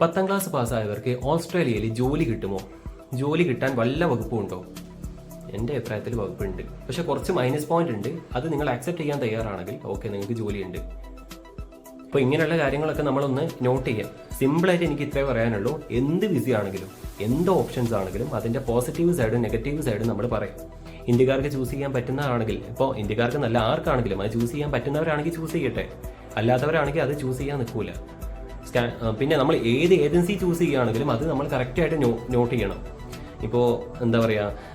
പത്താം ക്ലാസ് പാസ്സായവർക്ക് ഓസ്ട്രേലിയയിൽ ജോലി കിട്ടുമോ? ജോലി കിട്ടാൻ വല്ല വകുപ്പും ഉണ്ടോ? എന്റെ അഭിപ്രായത്തിൽ വകുപ്പുണ്ട്. പക്ഷെ കുറച്ച് മൈനസ് പോയിന്റ് ഉണ്ട്. അത് നിങ്ങൾ അക്സെപ്റ്റ് ചെയ്യാൻ തയ്യാറാണെങ്കിൽ ഓക്കെ നിങ്ങൾക്ക് ജോലിയുണ്ട്. അപ്പോൾ ഇങ്ങനെയുള്ള കാര്യങ്ങളൊക്കെ നമ്മളൊന്ന് നോട്ട് ചെയ്യാം. സിമ്പിളായിട്ട് എനിക്ക് ഇത്രേ പറയാനുള്ളൂ. എന്ത് വിസി ആണെങ്കിലും എന്ത് ഓപ്ഷൻസ് ആണെങ്കിലും അതിന്റെ പോസിറ്റീവ് സൈഡും നെഗറ്റീവ് സൈഡും നമ്മൾ പറയും. ഇന്ത്യക്കാർക്ക് ചൂസ് ചെയ്യാൻ പറ്റുന്നതാണെങ്കിൽ ഇപ്പോൾ ഇന്ത്യക്കാർക്ക് നല്ല ആർക്കാണെങ്കിലും അത് ചൂസ് ചെയ്യാൻ പറ്റുന്നവരാണെങ്കിൽ ചൂസ് ചെയ്യട്ടെ. അല്ലാത്തവരാണെങ്കിൽ അത് ചൂസ് ചെയ്യാൻ നിൽക്കൂല. സ്കാ- ആ, പിന്നെ നമ്മൾ ഏത് ഏജൻസി ചൂസ് ചെയ്യുകയാണെങ്കിലും അത് നമ്മൾ കറക്റ്റായിട്ട് നോട്ട് ചെയ്യണം. ഇപ്പോൾ എന്താ പറയുക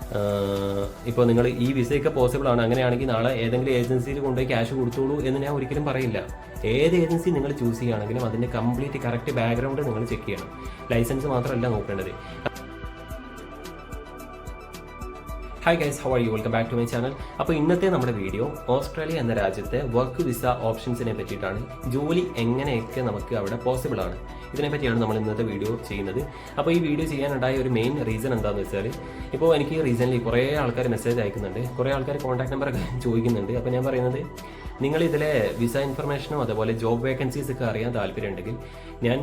ഇപ്പോൾ നിങ്ങൾ ഈ വിസയൊക്കെ പോസിബിൾ ആണ്. അങ്ങനെയാണെങ്കിൽ നാളെ ഏതെങ്കിലും ഏജൻസിയിൽ കൊണ്ടുപോയി ക്യാഷ് കൊടുത്തോളൂ എന്ന് ഞാൻ ഒരിക്കലും പറയില്ല. ഏത് ഏജൻസി നിങ്ങൾ ചൂസ് ചെയ്യുകയാണെങ്കിലും അതിന്റെ കംപ്ലീറ്റ് കറക്റ്റ് ബാക്ക്ഗ്രൗണ്ട് നിങ്ങൾ ചെക്ക് ചെയ്യണം. ലൈസൻസ് മാത്രമല്ല നോക്കേണ്ടത്. Hi guys how are you welcome back to my channel അപ്പോൾ ഇന്നത്തെ നമ്മുടെ വീഡിയോ ഓസ്ട്രേലിയ എന്ന രാജ്യത്തെ വർക്ക് വിസ ഓപ്ഷൻസിനെ പറ്റിയിട്ടാണ്. ജോലി എങ്ങനെയൊക്കെ നമുക്ക് അവിടെ പോസിബിൾ ആണ്. ഇതിനെ പറ്റിയാണ് നമ്മൾ ഇന്നത്തെ വീഡിയോ ചെയ്യുന്നത്. അപ്പോൾ ഈ വീഡിയോ ചെയ്യാനുണ്ടായ ഒരു മെയിൻ റീസൺ എന്താണെന്ന് വെച്ചാൽ ഇപ്പോൾ എനിക്ക് റീസൺലി കുറേ ആൾക്കാർ മെസ്സേജ് അയക്കുന്നുണ്ട്. കുറേ ആൾക്കാർ കോൺടാക്ട് നമ്പർ ചോദിക്കുന്നുണ്ട്. അപ്പോൾ ഞാൻ പറയുന്നത് നിങ്ങൾ ഇതിലെ വിസ ഇൻഫർമേഷനോ അതുപോലെ ജോബ് വേക്കൻസീസ് ഒക്കെ അറിയാൻ താല്പര്യമുണ്ടെങ്കിൽ ഞാൻ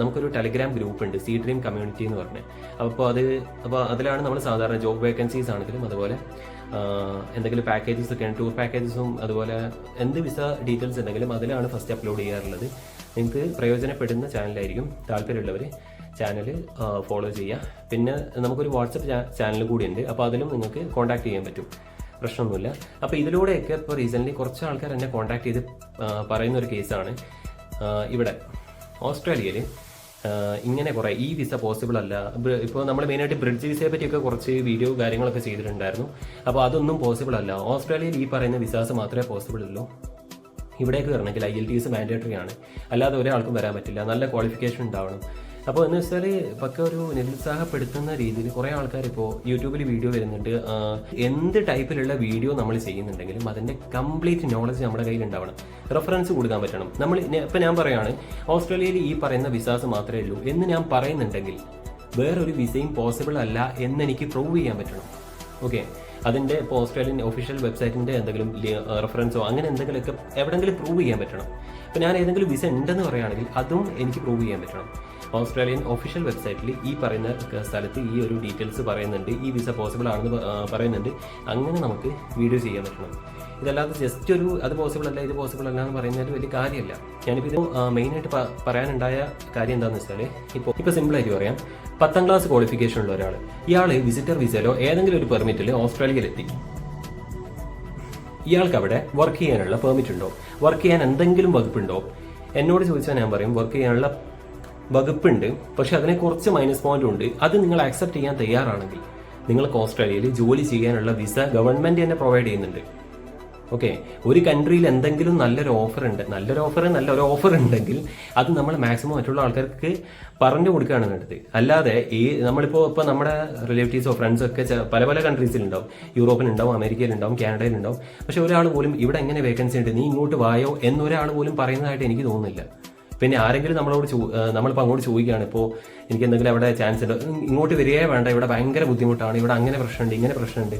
നമുക്കൊരു ടെലിഗ്രാം ഗ്രൂപ്പ് ഉണ്ട് സി ഡ്രീം കമ്മ്യൂണിറ്റി എന്ന് പറഞ്ഞ്. അപ്പോൾ അത് അപ്പോൾ അതിലാണ് നമ്മൾ സാധാരണ ജോബ് വേക്കൻസീസ് ആണെങ്കിലും അതുപോലെ എന്തെങ്കിലും പാക്കേജസ് ഒക്കെ ടൂർ പാക്കേജസും അതുപോലെ എന്ത് വിസ ഡീറ്റെയിൽസ് ഉണ്ടെങ്കിലും അതിലാണ് ഫസ്റ്റ് അപ്ലോഡ് ചെയ്യാറുള്ളത്. നിങ്ങൾക്ക് പ്രയോജനപ്പെടുന്ന ചാനലായിരിക്കും താല്പര്യമുള്ളവർ ചാനൽ ഫോളോ ചെയ്യുക. പിന്നെ നമുക്കൊരു വാട്സപ്പ് ചാനൽ കൂടിയുണ്ട് അപ്പോൾ അതിലും നിങ്ങൾക്ക് കോൺടാക്ട് ചെയ്യാൻ പറ്റും. പ്രശ്നമൊന്നുമില്ല. അപ്പോൾ ഇതിലൂടെയൊക്കെ ഇപ്പോൾ റീസെന്റ്ലി കുറച്ച് ആൾക്കാർ എന്നെ കോൺടാക്ട് ചെയ്ത് പറയുന്ന ഒരു കേസാണ് ഇവിടെ ഓസ്ട്രേലിയയിൽ ഇങ്ങനെ കുറേ ഈ വിസ പോസിബിൾ അല്ല. ഇപ്പോൾ നമ്മൾ മെയിനായിട്ട് ബ്രിഡ്ജ് വിസയെ പറ്റിയൊക്കെ കുറച്ച് വീഡിയോ കാര്യങ്ങളൊക്കെ ചെയ്തിട്ടുണ്ടായിരുന്നു. അപ്പോൾ അതൊന്നും പോസിബിൾ അല്ല. ഓസ്ട്രേലിയയിൽ ഈ പറയുന്ന വിസാസ് മാത്രമേ പോസിബിൾ ഉള്ളൂ. ഇവിടേക്ക് വരണമെങ്കിൽ I L T S mandatory ആണ്. അല്ലാതെ ഒരാൾക്കും വരാൻ പറ്റില്ല. നല്ല ക്വാളിഫിക്കേഷൻ ഉണ്ടാവണം. അപ്പോൾ എന്ന് വെച്ചാൽ പക്ക ഒരു നിരുത്സാഹപ്പെടുത്തുന്ന രീതിയിൽ കുറേ ആൾക്കാർ ഇപ്പോൾ യൂട്യൂബിൽ വീഡിയോ വരുന്നുണ്ട്. എന്ത് ടൈപ്പിലുള്ള വീഡിയോ നമ്മൾ ചെയ്യുന്നുണ്ടെങ്കിലും അതിന്റെ കംപ്ലീറ്റ് നോളജ് നമ്മുടെ കയ്യിൽ ഉണ്ടാവണം റെഫറൻസ് കൊടുക്കാൻ പറ്റണം. നമ്മൾ ഇപ്പം ഞാൻ പറയുകയാണ് ഓസ്ട്രേലിയയിൽ ഈ പറയുന്ന വിസാസ് മാത്രമേ ഉള്ളൂ എന്ന് ഞാൻ പറയുന്നുണ്ടെങ്കിൽ വേറൊരു വിസയും പോസിബിൾ അല്ല എന്ന് എനിക്ക് പ്രൂവ് ചെയ്യാൻ പറ്റണം. ഓക്കെ അതിന്റെ ഇപ്പോൾ ഓസ്ട്രേലിയൻ ഒഫീഷ്യൽ വെബ്സൈറ്റിന്റെ എന്തെങ്കിലും റെഫറൻസോ അങ്ങനെ എന്തെങ്കിലുമൊക്കെ എവിടെയെങ്കിലും പ്രൂവ് ചെയ്യാൻ പറ്റണം. അപ്പോൾ ഞാൻ ഏതെങ്കിലും വിസ ഉണ്ടെന്ന് പറയുകയാണെങ്കിൽ അതും എനിക്ക് പ്രൂവ് ചെയ്യാൻ പറ്റണം. ഓസ്ട്രേലിയൻ ഒഫീഷ്യൽ വെബ്സൈറ്റിൽ ഈ പറയുന്ന സ്ഥലത്ത് ഈ ഒരു ഡീറ്റെയിൽസ് പറയുന്നുണ്ട്. ഈ വിസ പോസിബിൾ ആണെന്ന് പറയുന്നുണ്ട്. അങ്ങനെ നമുക്ക് വീഡിയോ ചെയ്യാൻ പറ്റണം. ഇതല്ലാതെ ജസ്റ്റ് ഒരു അത് പോസിബിൾ അല്ല ഇത് പോസിബിൾ അല്ല എന്ന് പറയുന്നതിൽ വലിയ കാര്യമല്ല. ഞാനിപ്പോൾ ഇത് മെയിനായിട്ട് പറയാനുണ്ടായ കാര്യം എന്താണെന്ന് വെച്ചാൽ ഇപ്പോൾ ഇപ്പോൾ സിമ്പിളായിട്ട് പറയാം. പത്താം ക്ലാസ് ക്വാളിഫിക്കേഷൻ ഉള്ള ഒരാൾ ഇയാൾ വിസിറ്റർ വിസയിലോ ഏതെങ്കിലും ഒരു പെർമിറ്റിൽ ഓസ്ട്രേലിയയിലെത്തി. ഇയാൾക്ക് അവിടെ വർക്ക് ചെയ്യാനുള്ള പെർമിറ്റ് ഉണ്ടോ? വർക്ക് ചെയ്യാൻ എന്തെങ്കിലും വകുപ്പുണ്ടോ? എന്നോട് ചോദിച്ചാൽ ഞാൻ പറയും വർക്ക് ചെയ്യാനുള്ള വകുപ്പുണ്ട്. പക്ഷെ അതിനെ കുറച്ച് മൈനസ് പോയിന്റ് ഉണ്ട്. അത് നിങ്ങൾ ആക്സെപ്റ്റ് ചെയ്യാൻ തയ്യാറാണെങ്കിൽ നിങ്ങൾക്ക് ഓസ്ട്രേലിയയിൽ ജോലി ചെയ്യാനുള്ള വിസ ഗവൺമെന്റ് തന്നെ പ്രൊവൈഡ് ചെയ്യുന്നുണ്ട്. ഓക്കെ ഒരു കൺട്രിയിൽ എന്തെങ്കിലും നല്ലൊരു ഓഫർ ഉണ്ട്. നല്ലൊരു ഓഫർ നല്ലൊരു ഓഫർ ഉണ്ടെങ്കിൽ അത് നമ്മൾ മാക്സിമം മറ്റുള്ള ആൾക്കാർക്ക് പറഞ്ഞു കൊടുക്കുകയാണ് വേണ്ടത്. അല്ലാതെ ഈ നമ്മളിപ്പോൾ ഇപ്പോൾ നമ്മുടെ റിലേറ്റീവ്സോ ഫ്രണ്ട്സോ ഒക്കെ പല പല കൺട്രീസിലുണ്ടാവും യൂറോപ്പിലുണ്ടാവും അമേരിക്കയിലുണ്ടാവും കാനഡയിലുണ്ടാവും പക്ഷെ ഒരാൾ പോലും ഇവിടെ എങ്ങനെ വേക്കൻസി ഉണ്ട്? നീ ഇങ്ങോട്ട് വായോ എന്നൊരാൾ പോലും പറയുന്നതായിട്ട് എനിക്ക് തോന്നുന്നില്ല. പിന്നെ ആരെങ്കിലും നമ്മളോട് ഏഹ് നമ്മളിപ്പോൾ അങ്ങോട്ട് ചോദിക്കുകയാണ് ഇപ്പോൾ എനിക്ക് എന്തെങ്കിലും അവിടെ ചാൻസ് ഉണ്ട്? ഇങ്ങോട്ട് വരികയേ വേണ്ട. ഇവിടെ ഭയങ്കര ബുദ്ധിമുട്ടാണ്. ഇവിടെ അങ്ങനെ പ്രശ്നമുണ്ട് ഇങ്ങനെ പ്രശ്നമുണ്ട്.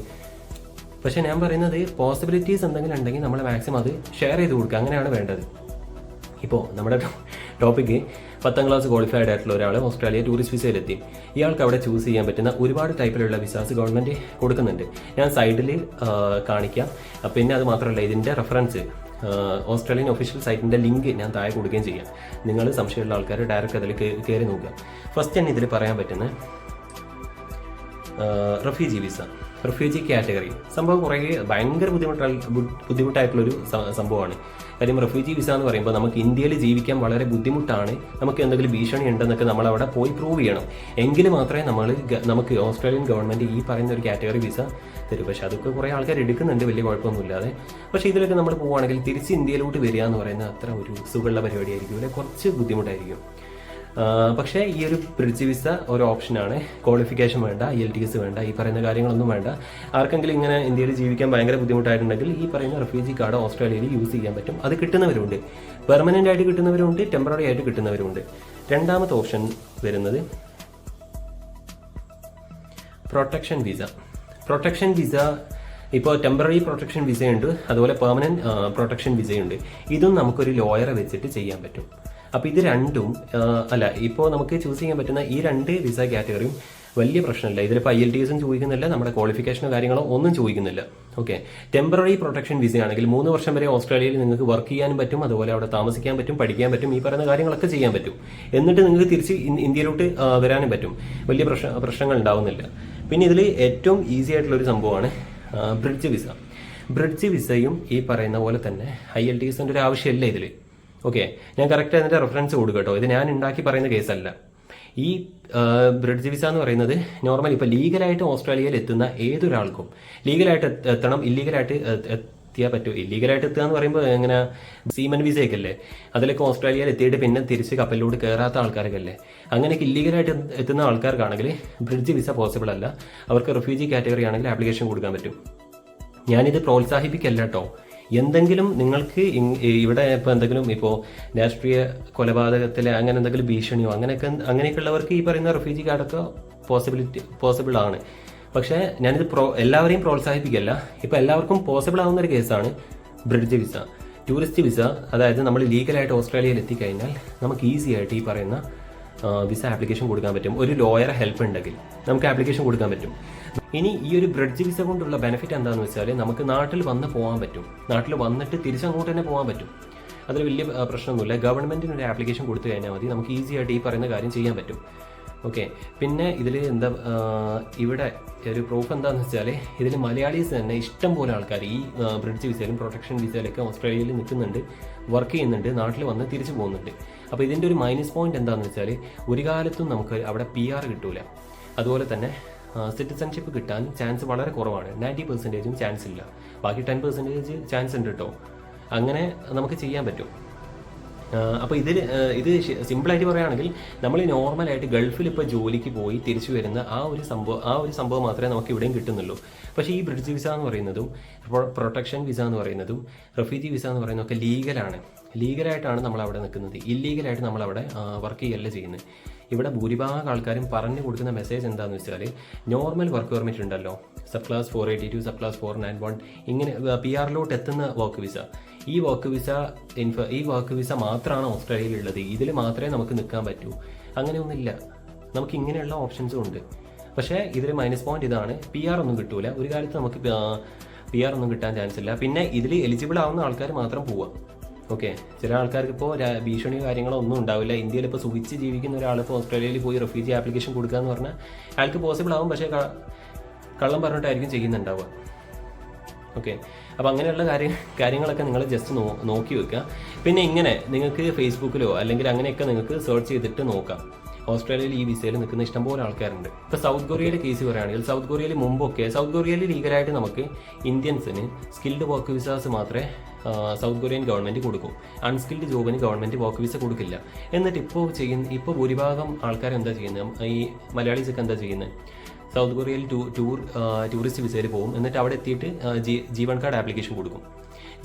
പക്ഷെ ഞാൻ പറയുന്നത് പോസിബിലിറ്റീസ് എന്തെങ്കിലും ഉണ്ടെങ്കിൽ നമ്മൾ മാക്സിമം അത് ഷെയർ ചെയ്ത് കൊടുക്കുക. അങ്ങനെയാണ് വേണ്ടത്. ഇപ്പോൾ നമ്മുടെ ടോപ്പിക്ക് പത്താം ക്ലാസ് ക്വാളിഫൈഡ് ആയിട്ടുള്ള ഒരാൾ ഓസ്ട്രേലിയ ടൂറിസ്റ്റ് വിസയിലെത്തി ഇയാൾക്ക് അവിടെ ചൂസ് ചെയ്യാൻ പറ്റുന്ന ഒരുപാട് ടൈപ്പിലുള്ള വിസാസ് ഗവൺമെന്റ് കൊടുക്കുന്നുണ്ട്. ഞാൻ സൈഡിൽ കാണിക്കാം. പിന്നെ അത് മാത്രമല്ല ഇതിന്റെ റെഫറൻസ് ഓസ്ട്രേലിയൻ ഒഫീഷ്യൽ സൈറ്റിന്റെ ലിങ്ക് ഞാൻ താഴെ കൊടുക്കുകയും ചെയ്യാം. നിങ്ങൾ സംശയമുള്ള ആൾക്കാർ ഡയറക്റ്റ് അതിൽ കയറി നോക്കുക. ഫസ്റ്റ് തന്നെ ഇതിൽ പറയാൻ പറ്റുന്ന റെഫ്യൂജി വിസ റെഫ്യൂജി കാറ്റഗറി സംഭവം കുറേ ഭയങ്കര ബുദ്ധിമുട്ടായി ബുദ്ധിമുട്ടായിട്ടുള്ളൊരു സംഭവമാണ്. കാര്യം റെഫ്യൂജി വിസ എന്ന് പറയുമ്പോൾ നമുക്ക് ഇന്ത്യയിൽ ജീവിക്കാൻ വളരെ ബുദ്ധിമുട്ടാണ്. നമുക്ക് എന്തെങ്കിലും ഭീഷണി ഉണ്ടെന്നൊക്കെ നമ്മൾ അവിടെ പോയി പ്രൂവ് ചെയ്യണം. എങ്കിൽ മാത്രമേ നമ്മൾ നമുക്ക് ഓസ്ട്രേലിയൻ ഗവൺമെന്റ് ഈ പറയുന്ന ഒരു കാറ്റഗറി വിസ തരും. പക്ഷേ അതൊക്കെ കുറേ ആൾക്കാർ എടുക്കുന്നുണ്ട് വലിയ കുഴപ്പമൊന്നുമില്ലാതെ. പക്ഷേ ഇതിലൊക്കെ നമ്മൾ പോവുകയാണെങ്കിൽ തിരിച്ച് ഇന്ത്യയിലോട്ട് വരിക എന്ന് പറയുന്നത് അത്ര ഒരു സുഖമുള്ള പരിപാടിയായിരിക്കും. കുറച്ച് ബുദ്ധിമുട്ടായിരിക്കും. പക്ഷേ ഈ ഒരു ബ്രിഡ്ജ് വിസ ഒരു ഓപ്ഷനാണ് ക്വാളിഫിക്കേഷൻ വേണ്ട എൽ ടി എസ് വേണ്ട ഈ പറയുന്ന കാര്യങ്ങളൊന്നും വേണ്ട. ആർക്കെങ്കിലും ഇങ്ങനെ ഇന്ത്യയിൽ ജീവിക്കാൻ ഭയങ്കര ബുദ്ധിമുട്ടായിട്ടുണ്ടെങ്കിൽ ഈ പറയുന്ന റെഫ്യൂജി കാർഡ് ഓസ്ട്രേലിയയിൽ യൂസ് ചെയ്യാൻ പറ്റും. അത് കിട്ടുന്നവരുണ്ട്. പെർമനന്റ് ആയിട്ട് കിട്ടുന്നവരുണ്ട് ടെമ്പററി ആയിട്ട് കിട്ടുന്നവരുണ്ട്. രണ്ടാമത്തെ ഓപ്ഷൻ വരുന്നത് പ്രൊട്ടക്ഷൻ വിസ പ്രൊട്ടക്ഷൻ വിസ ഇപ്പോൾ ടെമ്പററി പ്രൊട്ടക്ഷൻ വിസയുണ്ട് അതുപോലെ പെർമനന്റ് പ്രൊട്ടക്ഷൻ വിസയുണ്ട് ഇതും നമുക്കൊരു ലോയറെ വെച്ചിട്ട് ചെയ്യാൻ പറ്റും. അപ്പോൾ ഇത് രണ്ടും അല്ല ഇപ്പോൾ നമുക്ക് ചൂസ് ചെയ്യാൻ പറ്റുന്ന ഈ രണ്ട് വിസ കാറ്റഗറിയും വലിയ പ്രശ്നമില്ല. ഇതിലിപ്പോൾ ഐ എൽ ടി എസും ചോദിക്കുന്നില്ല നമ്മുടെ ക്വാളിഫിക്കേഷനോ കാര്യങ്ങളോ ഒന്നും ചോദിക്കുന്നില്ല. ഓക്കെ ടെമ്പററി പ്രൊട്ടക്ഷൻ വിസ ആണെങ്കിൽ മൂന്ന് വർഷം വരെ ഓസ്ട്രേലിയയിൽ നിങ്ങൾക്ക് വർക്ക് ചെയ്യാനും പറ്റും അതുപോലെ അവിടെ താമസിക്കാൻ പറ്റും പഠിക്കാൻ പറ്റും ഈ പറയുന്ന കാര്യങ്ങളൊക്കെ ചെയ്യാൻ പറ്റും. എന്നിട്ട് നിങ്ങൾക്ക് തിരിച്ച് ഇന്ത്യയിലോട്ട് വരാനും പറ്റും. വലിയ പ്രശ്ന പ്രശ്നങ്ങൾ ഉണ്ടാവുന്നില്ല. പിന്നെ ഇതിൽ ഏറ്റവും ഈസി ആയിട്ടുള്ള ഒരു സംഭവമാണ് ബ്രിഡ്ജ് വിസ ബ്രിഡ്ജ് വിസയും ഈ പറയുന്ന പോലെ തന്നെ ഐ എൽ ടി എസിന്റെ ഒരു ആവശ്യമില്ല ഇതിൽ ഓക്കെ ഞാൻ കറക്റ്റ് അതിന്റെ റെഫറൻസ് കൊടുക്കും കേട്ടോ. ഇത് ഞാൻ ഉണ്ടാക്കി പറയുന്ന കേസല്ല ഈ ബ്രിഡ്ജ് വിസ എന്ന് പറയുന്നത് നോർമൽ ഇപ്പോൾ ലീഗലായിട്ട് ഓസ്ട്രേലിയയിൽ എത്തുന്ന ഏതൊരാൾക്കും ലീഗലായിട്ട് എത്ത- എത്തണം ഇല്ലീഗലായിട്ട് എത്തിയാൽ പറ്റും. ഇല്ലീഗലായിട്ട് എത്തുക എന്ന് പറയുമ്പോൾ എങ്ങനെ സീമൻ വിസയൊക്കെ അല്ലേ? അതിലൊക്കെ ഓസ്ട്രേലിയയിൽ എത്തിയിട്ട് പിന്നെ തിരിച്ച് കപ്പലിലൂടെ കയറാത്ത ആൾക്കാരൊക്കെ അല്ലേ? അങ്ങനെയൊക്കെ ഇല്ലീഗലായിട്ട് എത്തുന്ന ആൾക്കാർക്കാണെങ്കിൽ ബ്രിഡ്ജ് വിസ പോസിബിൾ അല്ല. അവർക്ക് റിഫ്യൂജി കാറ്റഗറി ആണെങ്കിൽ ആപ്ലിക്കേഷൻ കൊടുക്കാൻ പറ്റും. ഞാനിത് പ്രോത്സാഹിപ്പിക്കല്ല കേട്ടോ. എന്തെങ്കിലും നിങ്ങൾക്ക് ഇവിടെ ഇപ്പോൾ എന്തെങ്കിലും ഇപ്പോൾ രാഷ്ട്രീയ കൊലപാതകത്തിലെ അങ്ങനെ എന്തെങ്കിലും ഭീഷണിയോ അങ്ങനെയൊക്കെ അങ്ങനെയൊക്കെ ഉള്ളവർക്ക് ഈ പറയുന്ന റെഫ്യൂജി കാർഡൊക്കെ പോസിബിലിറ്റി പോസിബിൾ ആണ്. പക്ഷേ ഞാനിത് പ്രോ എല്ലാവരെയും പ്രോത്സാഹിപ്പിക്കല്ല. ഇപ്പോൾ എല്ലാവർക്കും പോസിബിൾ ആവുന്ന ഒരു കേസാണ് ബ്രിഡ്ജ് വിസ ടൂറിസ്റ്റ് വിസ അതായത് നമ്മൾ ലീഗലായിട്ട് ഓസ്ട്രേലിയയിൽ എത്തിക്കഴിഞ്ഞാൽ നമുക്ക് ഈസി ആയിട്ട് ഈ പറയുന്ന വിസ ആപ്ലിക്കേഷൻ കൊടുക്കാൻ പറ്റും. ഒരു ലോയറെ ഹെൽപ്പ് ഉണ്ടെങ്കിൽ നമുക്ക് ആപ്ലിക്കേഷൻ കൊടുക്കാൻ പറ്റും. ഇനി ഈ ഒരു ബ്രിഡ്ജ് വിസ കൊണ്ടുള്ള ബെനിഫിറ്റ് എന്താണെന്ന് വെച്ചാൽ നമുക്ക് നാട്ടിൽ വന്ന് പോകാൻ പറ്റും. നാട്ടിൽ വന്നിട്ട് തിരിച്ചങ്ങോട്ട് തന്നെ പോകാൻ പറ്റും. അതിൽ വലിയ പ്രശ്നമൊന്നുമില്ല. ഗവൺമെന്റിന് ഒരു ആപ്ലിക്കേഷൻ കൊടുത്തു കഴിഞ്ഞാൽ മതി. നമുക്ക് ഈസി ആയിട്ട് ഈ പറയുന്ന കാര്യം ചെയ്യാൻ പറ്റും. ഓക്കെ പിന്നെ ഇതിൽ എന്താ ഇവിടെ ഒരു പ്രൂഫ് എന്താണെന്ന് വെച്ചാൽ ഇതിൽ മലയാളീസ് തന്നെ ഇഷ്ടം പോലെ ആൾക്കാർ ഈ ബ്രിഡ്ജ് വിസയിലും പ്രൊട്ടക്ഷൻ വിസയിലൊക്കെ ഓസ്ട്രേലിയയിൽ നിൽക്കുന്നുണ്ട്. വർക്ക് ചെയ്യുന്നുണ്ട്. നാട്ടിൽ വന്ന് തിരിച്ചു പോകുന്നുണ്ട്. അപ്പോൾ ഇതിന്റെ ഒരു മൈനസ് പോയിന്റ് എന്താണെന്ന് വെച്ചാൽ ഒരു കാലത്തും നമുക്ക് അവിടെ പി ആർ കിട്ടൂല. അതുപോലെ തന്നെ സിറ്റിസൺഷിപ്പ് കിട്ടാൻ ചാൻസ് വളരെ കുറവാണ്. നയന്റി പെർസെന്റേജും ചാൻസ് ഇല്ല. ബാക്കി ടെൻ പെർസെന്റേജ് ചാൻസ് ഉണ്ട് കേട്ടോ അങ്ങനെ നമുക്ക് ചെയ്യാൻ പറ്റും. അപ്പോൾ ഇതിൽ ഇത് സിമ്പിളായിട്ട് പറയുകയാണെങ്കിൽ നമ്മൾ നോർമലായിട്ട് ഗൾഫിൽ ഇപ്പോൾ ജോലിക്ക് പോയി തിരിച്ചു വരുന്ന ആ ഒരു സംഭവം ആ ഒരു സംഭവം മാത്രമേ നമുക്ക് ഇവിടെയും കിട്ടുന്നുള്ളൂ. പക്ഷേ ഈ ബ്രിഡ്ജ് വിസ എന്ന് പറയുന്നതും പ്രൊട്ടക്ഷൻ വിസ എന്ന് പറയുന്നതും റെഫ്യൂജി വിസ എന്ന് പറയുന്നതൊക്കെ ലീഗലാണ്. ലീഗലായിട്ടാണ് നമ്മൾ അവിടെ നിൽക്കുന്നത്. ഇല്ലീഗലായിട്ട് നമ്മളവിടെ വർക്ക് ചെയ്യല്ല ചെയ്യുന്നത്. ഇവിടെ ഭൂരിഭാഗം ആൾക്കാരും പറഞ്ഞു കൊടുക്കുന്ന മെസ്സേജ് എന്താണെന്ന് വെച്ചാൽ നോർമൽ വർക്ക് പെർമിറ്റ് ഉണ്ടല്ലോ. Sub class four eighty two sub class four nine one ഇങ്ങനെ പി ആറിലോട്ട് എത്തുന്ന വർക്ക് വിസ ഈ വർക്ക് വിസ ഇൻഫ ഈ വർക്ക് വിസ മാത്രമാണ് ഓസ്ട്രേലിയയിൽ ഉള്ളത് ഇതിൽ മാത്രമേ നമുക്ക് നിൽക്കാൻ പറ്റൂ. അങ്ങനെയൊന്നുമില്ല. നമുക്ക് ഇങ്ങനെയുള്ള ഓപ്ഷൻസും ഉണ്ട്. പക്ഷേ ഇതിൽ മൈനസ് പോയിന്റ് ഇതാണ്. പി ആർ ഒന്നും കിട്ടൂല. ഒരു കാലത്ത് നമുക്ക് പി ആർ ഒന്നും കിട്ടാൻ ചാൻസ് ഇല്ല. പിന്നെ ഇതിൽ എലിജിബിൾ ആവുന്ന ആൾക്കാർ മാത്രം പോവാം. ഓക്കെ. ചില ആൾക്കാർക്ക് ഇപ്പോൾ ഭീഷണിയോ കാര്യങ്ങളോ ഒന്നും ഉണ്ടാവില്ല. ഇന്ത്യയിൽ ഇപ്പോൾ സുഖിച്ച് ജീവിക്കുന്ന ഒരാൾ ഇപ്പോൾ ഓസ്ട്രേലിയയിൽ പോയി റെഫ്യൂജി ആപ്ലിക്കേഷൻ കൊടുക്കുക എന്ന് പറഞ്ഞാൽ അയാൾക്ക് പോസിബിൾ ആവും. പക്ഷേ കള്ളം പറഞ്ഞിട്ടായിരിക്കും ചെയ്യുന്നുണ്ടാവുക. ഓക്കെ. അപ്പോൾ അങ്ങനെയുള്ള കാര്യ കാര്യങ്ങളൊക്കെ നിങ്ങൾ ജസ്റ്റ് നോക്കി വെക്കുക. പിന്നെ ഇങ്ങനെ നിങ്ങൾക്ക് ഫേസ്ബുക്കിലോ അല്ലെങ്കിൽ അങ്ങനെയൊക്കെ നിങ്ങൾക്ക് സെർച്ച് ചെയ്തിട്ട് നോക്കാം. ഓസ്ട്രേലിയയിൽ ഈ വിസയിൽ നിൽക്കുന്ന ഇഷ്ടംപോലെ ആൾക്കാരുണ്ട്. ഇപ്പോൾ സൗത്ത് കൊറിയയുടെ കേസ് പറയുകയാണെങ്കിൽ സൗത്ത് കൊറിയയിൽ മുമ്പൊക്കെ സൗത്ത് കൊറിയയിൽ ലീഗലായിട്ട് നമുക്ക് ഇന്ത്യൻസിന് സ്കിൽഡ് വർക്ക് വിസാസ് മാത്രമേ സൗത്ത് കൊറിയൻ ഗവൺമെന്റ് കൊടുക്കും. അൺസ്കിൽഡ് ജോബിന് ഗവൺമെന്റ് വർക്ക് വിസ കൊടുക്കില്ല. എന്നിട്ട് ഇപ്പോൾ ചെയ്യുന്ന ഇപ്പോൾ ഭൂരിഭാഗം ആൾക്കാർ എന്താ ചെയ്യുന്നത്? ഈ മലയാളീസൊക്കെ എന്താ ചെയ്യുന്നത്? സൗത്ത് കൊറിയയിൽ ടൂ ടൂർ ടൂറിസ്റ്റ് വിസയിൽ പോകും. എന്നിട്ട് അവിടെ എത്തിയിട്ട് ജീവൻ കാർഡ് ആപ്ലിക്കേഷൻ കൊടുക്കും.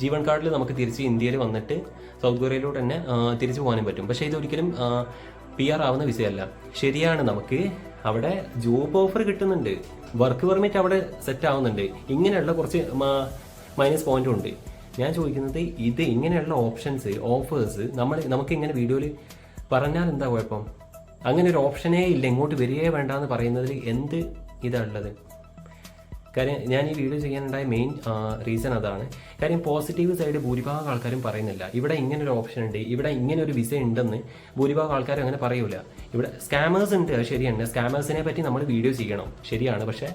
ജീവൻ കാർഡിൽ നമുക്ക് തിരിച്ച് ഇന്ത്യയിൽ വന്നിട്ട് സൗത്ത് കൊറിയയിലൂടെ തന്നെ തിരിച്ചു പോകാനും പറ്റും. പക്ഷേ ഇതൊരിക്കലും പി ആർ ആവുന്ന വിസയല്ല ശരിയാണ് നമുക്ക് അവിടെ ജോബ് ഓഫർ കിട്ടുന്നുണ്ട്. വർക്ക് പെർമിറ്റ് അവിടെ സെറ്റ് ആവുന്നുണ്ട്. ഇങ്ങനെയുള്ള കുറച്ച് മൈനസ് പോയിന്റും ഉണ്ട്. ഞാൻ ചോദിക്കുന്നത് ഇത് ഇങ്ങനെയുള്ള ഓപ്ഷൻസ് ഓഫേഴ്സ് നമ്മൾ നമുക്ക് ഇങ്ങനെ വീഡിയോയിൽ പറഞ്ഞാൽ എന്താ കുഴപ്പം? അങ്ങനെ ഒരു ഓപ്ഷനേ ഇല്ല. ഇങ്ങോട്ട് വരികയേ വേണ്ട എന്ന് പറയുന്നതിൽ എന്ത് ഇതാ ഉള്ളത്? കാര്യം ഞാൻ ഈ വീഡിയോ ചെയ്യാനുണ്ടായ മെയിൻ റീസൺ അതാണ്. കാര്യം പോസിറ്റീവ് സൈഡ് ഭൂരിഭാഗം ആൾക്കാരും പറയുന്നില്ല. ഇവിടെ ഇങ്ങനെ ഒരു ഓപ്ഷൻ ഉണ്ട് ഇവിടെ ഇങ്ങനെ ഒരു വിസ ഉണ്ടെന്ന് ഭൂരിഭാഗം ആൾക്കാരും അങ്ങനെ പറയൂല. ഇവിടെ സ്കാമേഴ്സ് ഉണ്ട് ശരിയാണ്. സ്കാമേഴ്സിനെ പറ്റി നമ്മൾ വീഡിയോ ചെയ്യണം ശരിയാണ്. പക്ഷേ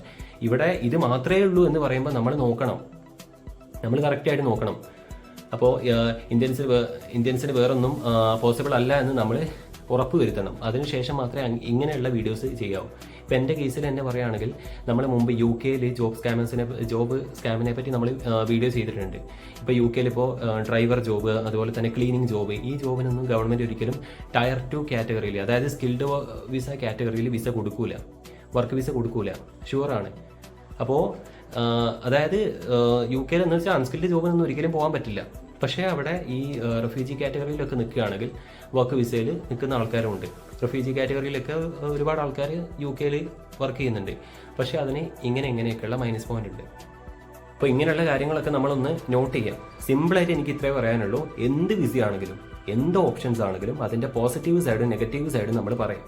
ഇവിടെ ഇത് മാത്രമേ ഉള്ളൂ എന്ന് പറയുമ്പോൾ നമ്മൾ നോക്കണം. നമ്മൾ കറക്റ്റായിട്ട് നോക്കണം. അപ്പോൾ ഇന്ത്യൻസ് ഇന്ത്യൻസിന് വേറൊന്നും പോസിബിൾ അല്ല എന്ന് നമ്മൾ ഉറപ്പ് വരുത്തണം. അതിനുശേഷം മാത്രമേ ഇങ്ങനെയുള്ള വീഡിയോസ് ചെയ്യാവൂ. ഇപ്പം എന്റെ കേസിൽ തന്നെ പറയുകയാണെങ്കിൽ നമ്മൾ മുമ്പ് യു കെയിൽ ജോബ് സ്കാമേഴ്സിനെ ജോബ് സ്കാമിനെ പറ്റി നമ്മൾ വീഡിയോ ചെയ്തിട്ടുണ്ട്. ഇപ്പോൾ യു കെയിൽ ഇപ്പോൾ ഡ്രൈവർ ജോബ് അതുപോലെ തന്നെ ക്ലീനിങ് ജോബ് ഈ ജോബിനൊന്നും ഗവൺമെന്റ് ഒരിക്കലും ടയർ ടു കാറ്റഗറിയിൽ അതായത് സ്കിൽഡ് വിസ കാറ്റഗറിയിൽ വിസ കൊടുക്കൂല. വർക്ക് വിസ കൊടുക്കൂല. ഷുവറാണ്. അപ്പോൾ അതായത് യു കെയിൽ എന്ന് വെച്ചാൽ അൺസ്കിൽഡ് ജോബിനൊന്നും ഒരിക്കലും പോകാൻ പറ്റില്ല. പക്ഷേ അവിടെ ഈ റെഫ്യൂജി കാറ്റഗറിയിലൊക്കെ നിൽക്കുകയാണെങ്കിൽ വർക്ക് വിസയിൽ നിൽക്കുന്ന ആൾക്കാരുമുണ്ട്. റെഫ്യൂജി കാറ്റഗറിയിലൊക്കെ ഒരുപാട് ആൾക്കാർ യു കെയിൽ വർക്ക് ചെയ്യുന്നുണ്ട്. പക്ഷേ അതിന് ഇങ്ങനെ ഇങ്ങനെയൊക്കെയുള്ള മൈനസ് പോയിന്റ് ഉണ്ട്. അപ്പോൾ ഇങ്ങനെയുള്ള കാര്യങ്ങളൊക്കെ നമ്മളൊന്ന് നോട്ട് ചെയ്യാം. സിമ്പിളായിട്ട് എനിക്ക് ഇത്രേ പറയാനുള്ളൂ. എന്ത് വിസി ആണെങ്കിലും എന്ത് ഓപ്ഷൻസ് ആണെങ്കിലും അതിന്റെ പോസിറ്റീവ് സൈഡും നെഗറ്റീവ് സൈഡും നമ്മൾ പറയും.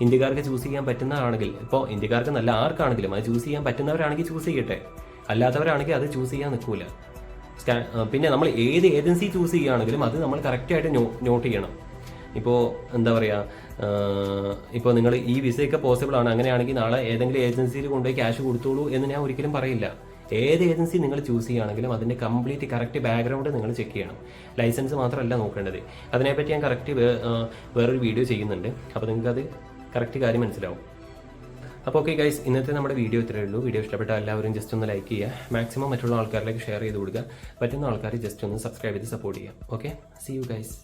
ഇന്ത്യക്കാർക്ക് ചൂസ് ചെയ്യാൻ പറ്റുന്നതാണെങ്കിൽ ഇപ്പോൾ ഇന്ത്യക്കാർക്ക് നല്ല ആർക്കാണെങ്കിലും അത് ചൂസ് ചെയ്യാൻ പറ്റുന്നവരാണെങ്കിൽ ചൂസ് ചെയ്യട്ടെ. അല്ലാത്തവരാണെങ്കിൽ അത് ചൂസ് ചെയ്യാൻ നിൽക്കൂല. സ്കാ- ആ, പിന്നെ നമ്മൾ ഏത് ഏജൻസി ചൂസ് ചെയ്യുകയാണെങ്കിലും അത് നമ്മൾ കറക്റ്റായിട്ട് നോട്ട് ചെയ്യണം. ഇപ്പോൾ എന്താ പറയുക ഇപ്പോൾ നിങ്ങൾ ഈ വിസയൊക്കെ പോസിബിൾ ആണ്. അങ്ങനെയാണെങ്കിൽ നാളെ ഏതെങ്കിലും ഏജൻസിയിൽ കൊണ്ടുപോയി ക്യാഷ് കൊടുത്തോളൂ എന്ന് ഞാൻ ഒരിക്കലും പറയില്ല. ഏത് ഏജൻസി നിങ്ങൾ ചൂസ് ചെയ്യുകയാണെങ്കിലും അതിന്റെ കംപ്ലീറ്റ് കറക്റ്റ് ബാക്ക്ഗ്രൗണ്ട് നിങ്ങൾ ചെക്ക് ചെയ്യണം. ലൈസൻസ് മാത്രമല്ല നോക്കേണ്ടത്. അതിനെപ്പറ്റി ഞാൻ കറക്റ്റ് വേറൊരു വീഡിയോ ചെയ്യുന്നുണ്ട്. അപ്പോൾ നിങ്ങൾക്ക് അത് കറക്റ്റ് കാര്യം മനസ്സിലാവും. അപ്പോൾ ഓക്കെ ഗൈസ് ഇന്നത്തെ നമ്മുടെ വീഡിയോ ഇത്രയേ ഉള്ളൂ. വീഡിയോ ഇഷ്ടപ്പെട്ട എല്ലാവരും ജസ്റ്റ് ഒന്ന് ലൈക്ക് ചെയ്യുക. മാക്സിമം മറ്റുള്ള ആൾക്കാരിലേക്ക് ഷെയർ ചെയ്ത് കൊടുക്കുക. പറ്റുന്ന ആൾക്കാർ ജസ്റ്റ് ഒന്ന് സബ്സ്ക്രൈബ് ചെയ്ത് സപ്പോർട്ട് ചെയ്യുക. Okay C you guys